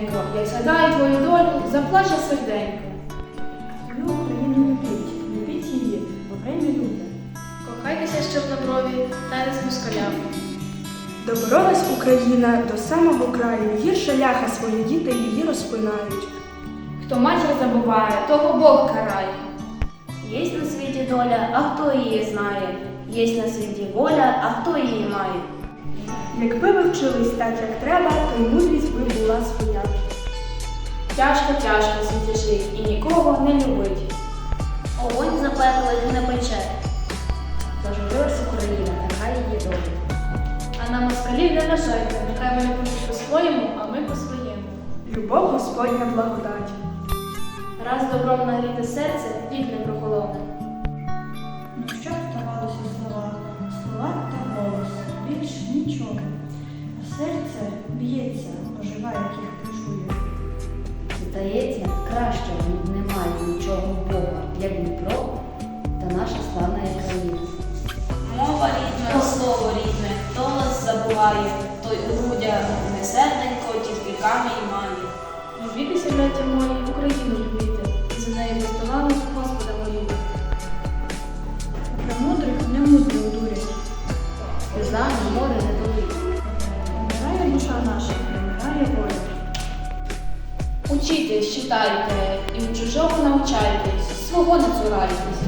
моє ненько, як згадаю твою долю, заплаче серденько. Люблю Україну любіть, любіть її, бо время любить. Кохайтеся, щоб на брові, та не з москалями. Доборолась Україна до самого краю, гірше ляха свої діти її розпинають. Хто матір забуває, того Бог карає. Есть на світі доля, а хто її знає? Есть на світі воля, а хто її має? Якби ви вчились так, як треба, то й мудрість би була своя. Тяжко, тяжко світі жить і нікого не любить. Огонь запеклих не пече. Зажурилась Україна, така її доля. А на москалів не нажайте, нехай вони будуть по-своєму, а ми по-своєму. Любов Господня благодать. Раз добром нагріте серце, вік не прохолоне. Здається, кращого немає нічого Бога, як Дніпро та наша славна країна. Мова рідна, слово рідне, хто нас забуває, той у грудях не серденько, тільки камінь має. Любітеся, браття мої, Україну любити, за нею бездоганно Господа моліти. Премудрих не мудро удурять. Сльозами море не болить. Читайте, читайте, і в чужого навчайтесь, свого не цурайтесь.